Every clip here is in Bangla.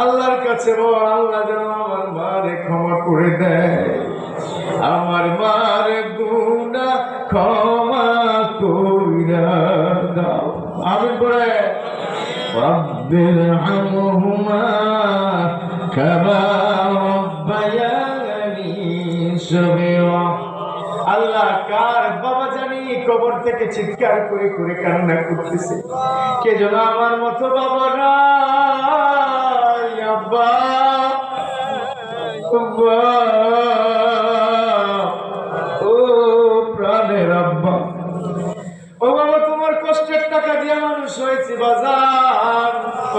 আল্লাহর কাছে বল, আল্লাহ যেন আমার মারে ক্ষমা করে দেয়। আমার মার গুণা ক্ষমা কইরা দাও। আমি করে রব্বির হামহুমা কামা রব্বায়ানি সবিরা আল্লাহ কবর থেকে চিৎকার করে করে কান্না করতেছে। কে যেন আমার মতো বাবা আব্বা, ও প্রাণের আব্বা। ও বাবা তোমার কষ্টের টাকা দিয়ে মানুষ হয়েছে বাজার।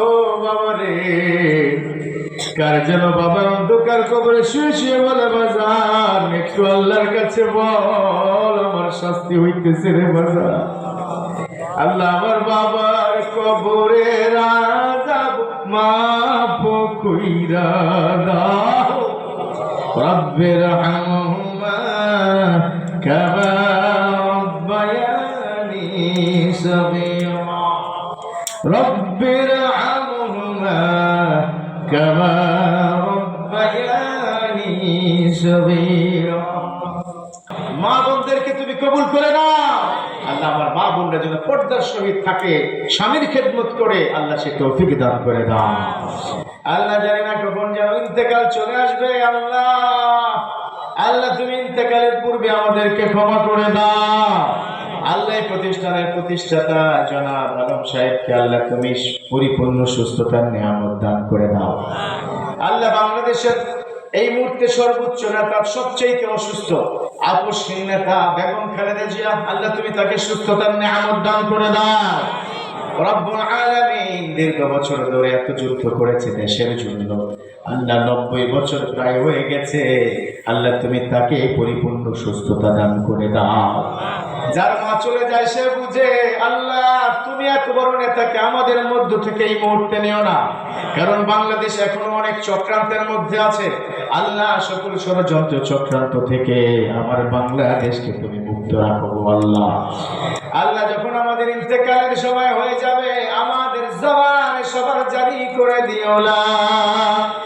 ও বাবা রে। কার যেন বাবার অন্ধকার কবরে শুয়ে শুয়ে বলে বাজার। একটু আল্লাহর কাছে বল, আমার শাস্তি হইতেছে রে বাজার। আল্লাহ আমার বাবার কবরে রাজাব মাপ কইরা দাও। রব্বের রব্বায়ানি সগীরা রব্বের হামহুমা কামা রব্বায়ানি সগীরা মা বোনদেরকে তুমি কবুল করে আল্লাহ আমার মা বোনরা যেন পর্দার সহিত থাকে, স্বামীর খেদমত করে, আল্লাহ সে তৌফিক দান করে দাও। আল্লাহ জানি না কখন যেন ইন্তেকাল চলে আসবে, আল্লাহ। আল্লাহ তুমি ইন্তেকালের পূর্বে আমাদেরকে ক্ষমা করে দাও। আল্লাহ প্রতিষ্ঠানের প্রতিষ্ঠাতা জনাব আলম সাহেবকে আল্লাহ তুমি পরিপূর্ণ সুস্থতার নিয়ামত দান করে দাও। আল্লাহ বাংলাদেশের এই মুহূর্তে সর্বোচ্চ নেতা সবচেয়ে অসুস্থ নেতা বেগম খালেদা জিয়া, আল্লাহ তুমি তাকে সুস্থতার নিয়ামত দান করে দাও। দীর্ঘ বছর ধরে এত যুদ্ধ করেছে দেশের জন্য। আল্লাহ নব্বই বছর প্রায় হয়ে গেছে। আল্লাহ তুমি তাকে পরিপূর্ণ সুস্থতা দান করে দাও। যার মা চলে যায় সে বুঝে, আল্লাহ, তুমি এত বড় নেতাকে আমাদের মধ্য থেকে এই মুহূর্তে নিও না। কারণ বাংলাদেশ এখনও অনেক চক্রান্তের মধ্যে আছে। আল্লাহ সকল ষড়যন্ত্র চক্রান্ত থেকে আমার বাংলাদেশকে তুমি মুক্ত রাখো আল্লাহ। আল্লাহ যখন আমাদের ইন্তেকালের সময় হয়ে যাবে, আমাদের জবান সবার জারি করে দিও ইলাহা